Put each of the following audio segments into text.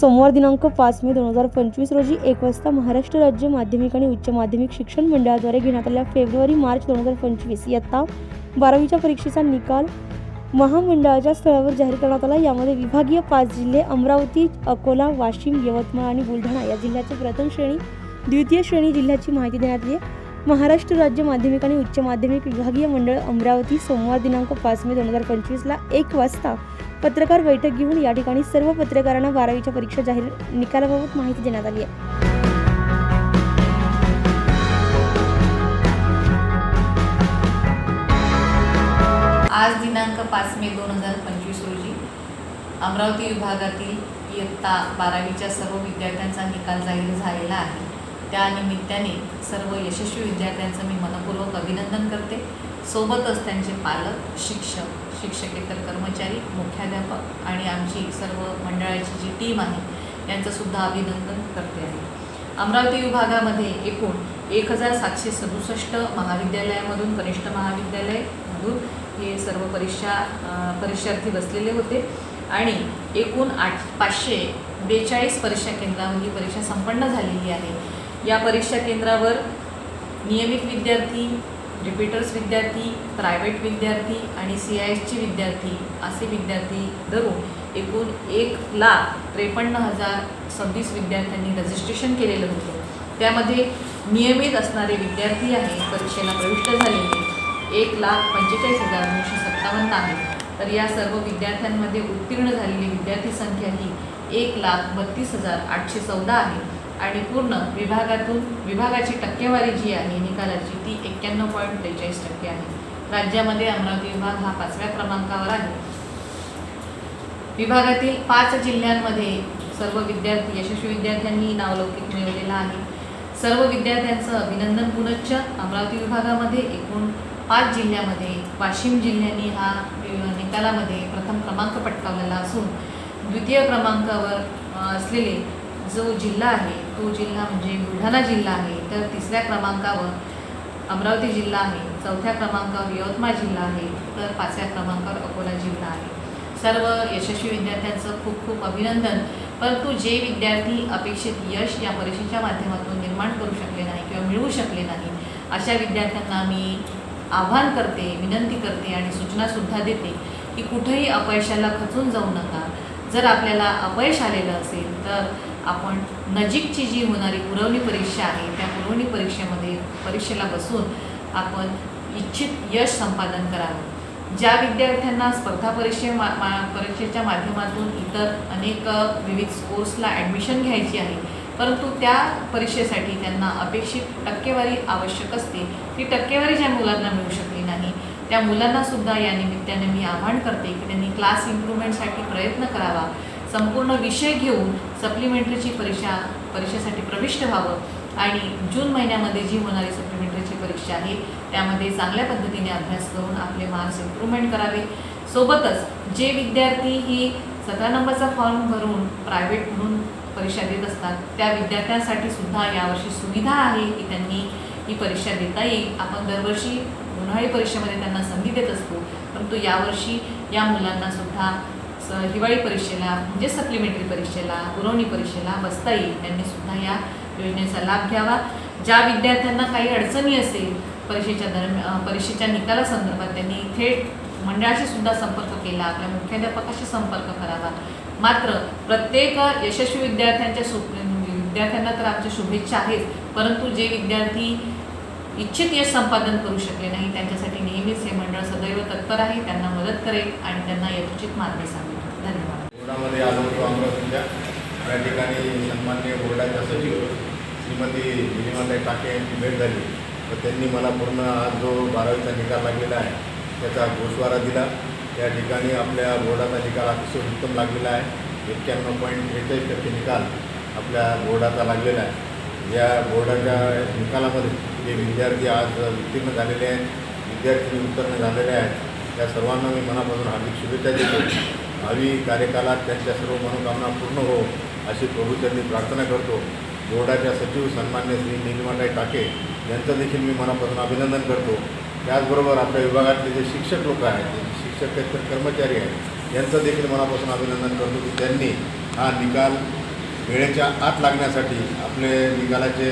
सोमवार दिनांक पाच मे दोन हजार पंचवीस रोजी एक वाजता महाराष्ट्र राज्य माध्यमिक आणि उच्च माध्यमिक शिक्षण मंडळाद्वारे घेण्यात आलेल्या फेब्रुवारी मार्च दोन हजार पंचवीस इयत्ता बारावीच्या परीक्षेचा निकाल महामंडळाच्या स्थळावर जाहीर करण्यात आला. यामध्ये विभागीय पाच जिल्हे अमरावती अकोला वाशिम यवतमाळ आणि बुलढाणा या जिल्ह्याची प्रथम श्रेणी द्वितीय श्रेणी जिल्ह्याची माहिती देण्यात आली आहे. महाराष्ट्र राज्य माध्यमिक आणि उच्च माध्यमिक विभागीय मंडळ अमरावती सोमवार दिनांक पाच मे दोन हजार पंचवीसला एक वाजता पत्रकार बैठक घेऊन या ठिकाणी सर्व पत्रकारांना बारावीच्या परीक्षा जाहीर निकालाबाबत माहिती देण्यात आली आहे. आज दिनांक पाच मे दोन हजार पंचवीस रोजी अमरावती विभागातील इयत्ता बारावीच्या सर्व विद्यार्थ्यांचा निकाल जाहीर झालेला आहे. त्या निमित्ताने सर्व यशस्वी विद्यार्थ्यांचं मी मनपूर्वक अभिनंदन करते. सोबतच त्यांचे पालक शिक्षक शिक्षकेतर कर्मचारी मुख्याध्यापक आणि आमची सर्व मंडळाची जी टीम आहे यांचंसुद्धा अभिनंदन करते आहे अमरावती विभागामध्ये एकूण एक हजार सातशे सदुसष्ट महाविद्यालयामधून कनिष्ठ महाविद्यालयमधून हे सर्व परीक्षा परीक्षार्थी बसलेले होते. आणि एकूण आठ पाचशे बेचाळीस परीक्षा केंद्रावर ही परीक्षा संपन्न झालेली आहे. या परीक्षा केंद्रावर नियमित विद्यार्थी रिपीटर्स विद्यार्थी प्रायव्हेट विद्यार्थी आणि सी आय एसची विद्यार्थी असे विद्यार्थी धरून एकूण एक लाख त्रेपन्न हजार सव्वीस विद्यार्थ्यांनी रजिस्ट्रेशन केलेलं होतं. त्यामध्ये नियमित असणारे विद्यार्थी आहे परीक्षेला प्रविष्ट झालेले एक लाख पंचेचाळीस हजार नऊशे सत्तावन्न आहे तर या सर्व विद्यार्थ्यांमध्ये उत्तीर्ण झालेली विद्यार्थी संख्या ही एक लाख बत्तीस हजार आठशे चौदा आहे. आणि पूर्ण विभागातून विभागाची टक्केवारी जी आहे निकालाची ती एक्क्याण्णव पॉईंट त्रेचाळीस टक्के आहे. राज्यामध्ये अमरावती विभाग हा पाचव्या क्रमांकावर आहे. विभागातील पाच जिल्ह्यांमध्ये सर्व विद्यार्थी यशस्वी विद्यार्थ्यांनी नावलौकिक मिळवलेला आहे. सर्व विद्यार्थ्यांचं अभिनंदन पुनश्च अमरावती विभागामध्ये एकूण पाच जिल्ह्यामध्ये वाशिम जिल्ह्यांनी हा वि- निकालामध्ये प्रथम क्रमांक पटकावलेला असून द्वितीय क्रमांकावर असलेले जो जिल्हा आहे तो जिल्हा म्हणजे बुलढाणा जिल्हा आहे तर तिसऱ्या क्रमांकावर अमरावती जिल्हा आहे चौथ्या क्रमांकावर यवतमाळ जिल्हा आहे तर पाचव्या क्रमांकावर अकोला जिल्हा आहे. सर्व यशस्वी विद्यार्थ्यांचं खूप खूप अभिनंदन. परंतु जे विद्यार्थी अपेक्षित यश या परीक्षेच्या माध्यमातून निर्माण करू शकले नाही किंवा मिळवू शकले नाही अशा विद्यार्थ्यांना मी आव्हान करते विनंती करते आणि सूचनासुद्धा देते की कुठेही अपयशाला खचून जाऊ नका. जर आपल्याला अपयश आलेलं असेल तर आपण नजीकची जी होणारी पुरवणी परीक्षा आहे त्या पुरवणी परीक्षेमध्ये परीक्षेला बसून आपण इच्छित यश संपादन करावं. ज्या विद्यार्थ्यांना स्पर्धा परीक्षे मा मा परीक्षेच्या माध्यमातून इतर अनेक विविध कोर्सला ॲडमिशन घ्यायची आहे परंतु त्या परीक्षेसाठी त्यांना अपेक्षित टक्केवारी आवश्यक असते. ती टक्केवारी ज्या मुलांना मिळू शकली नाही त्या मुलांनासुद्धा या निमित्ताने मी आवाहन करते की त्यांनी क्लास इम्प्रूव्हमेंटसाठी प्रयत्न करावा. संपूर्ण विषय घेऊन सप्लिमेंटरीची परीक्षा परीक्षेसाठी प्रविष्ट व्हावं. आणि जून महिन्यामध्ये जी होणारी सप्लिमेंटरीची परीक्षा आहे त्यामध्ये चांगल्या पद्धतीने अभ्यास करून आपले मार्क्स इम्प्रूव्हमेंट करावे. सोबतच जे विद्यार्थी ही सतरा नंबरचा फॉर्म भरून प्रायव्हेट म्हणून परीक्षा देत असतात त्या विद्यार्थ्यांसाठी सुद्धा यावर्षी सुविधा आहे की त्यांनी ही परीक्षा देता येईल. आपण दरवर्षी उन्हाळी परीक्षेमध्ये त्यांना संधी देत असतो परंतु यावर्षी या मुलांना सुद्धा हिवाळी परीक्षेला म्हणजे सप्लिमेंटरी परीक्षेला पुरवणी परीक्षेला बसता येईल. त्यांनी सुद्धा या योजनेचा लाभ घ्यावा. ज्या विद्यार्थ्यांना काही अडचणी असेल परीक्षेच्या दरम्यान परीक्षेच्या निकालासंदर्भात त्यांनी थेट मंडळाशी सुद्धा संपर्क केला. आपल्या मुख्याध्यापकाशी संपर्क करावा. मात्र प्रत्येक यशस्वी विद्यार्थ्यांच्या सु म्हणजे विद्यार्थ्यांना तर आमच्या शुभेच्छा आहेत. परंतु जे विद्यार्थी इच्छित यश संपादन करू शकले नाही त्यांच्यासाठी नेहमीच हे मंडळ सदैव तत्पर आहे. त्यांना मदत करेल आणि त्यांना यथोचित मार्ग सांगेल धन्यवाद. बोर्डामध्ये आलो होतो अमरावतीच्या. या ठिकाणी सन्माननीय बोर्डाच्या सचिव श्रीमती निलिमाताई टाके यांची भेट झाली. तर त्यांनी मला पूर्ण आज जो बारावीचा निकाल लागलेला आहे त्याचा घोषवारा दिला. त्या ठिकाणी आपल्या बोर्डाचा निकाल अतिशय उत्तम लागलेला आहे. एक्क्याण्णव पॉईंट त्रेचाळीस टक्के निकाल आपल्या बोर्डाचा लागलेला आहे. या बोर्डाच्या निकालामध्ये जे विद्यार्थी आज उत्तीर्ण झालेले आहेत विद्यार्थी उत्तीर्ण झालेले आहेत त्या सर्वांना मी मनापासून हार्दिक शुभेच्छा देतो. भावी कार्यकालात त्यांच्या सर्व मनोकामना पूर्ण हो अशी प्रभूचरणी प्रार्थना करतो. बोर्डाच्या सचिव सन्मान्य श्री निलिमाताई टाके यांचं देखील मी मनापासून अभिनंदन करतो. त्याचबरोबर आपल्या विभागातले जे शिक्षक लोक आहेत शिक्षक आहेत तर कर्मचारी आहेत यांचं देखील मनापासून अभिनंदन करतो की त्यांनी हा निकाल वेळेच्या आत लागण्यासाठी आपले निकालाचे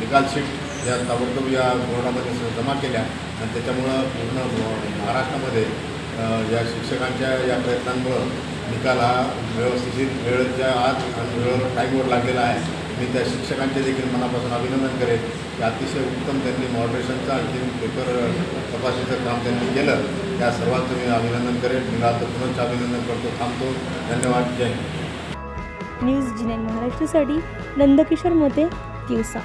निकाल शीट या ताबडतोब या बोर्डामध्ये जमा केल्या आणि त्याच्यामुळं पूर्ण महाराष्ट्रामध्ये या शिक्षकांच्या या प्रयत्नांमुळं निकाल हा व्यवस्थित वेळेच्या आत आणि वेळेवर टाईमवर लागलेला आहे. मी त्या शिक्षकांचे देखील मनापासून अभिनंदन करेन. की अतिशय उत्तम त्यांनी मॉडरेशनचं आणखी पेपर तपासणीचं काम त्यांनी केलं. त्या सर्वांचं मी अभिनंदन करेन. मी आता पुनश्च अभिनंदन करतो. थांबतो. धन्यवाद. जय न्यूज जी नाईन महाराष्ट्रासाठी नंदकिशोर मोते दिवसा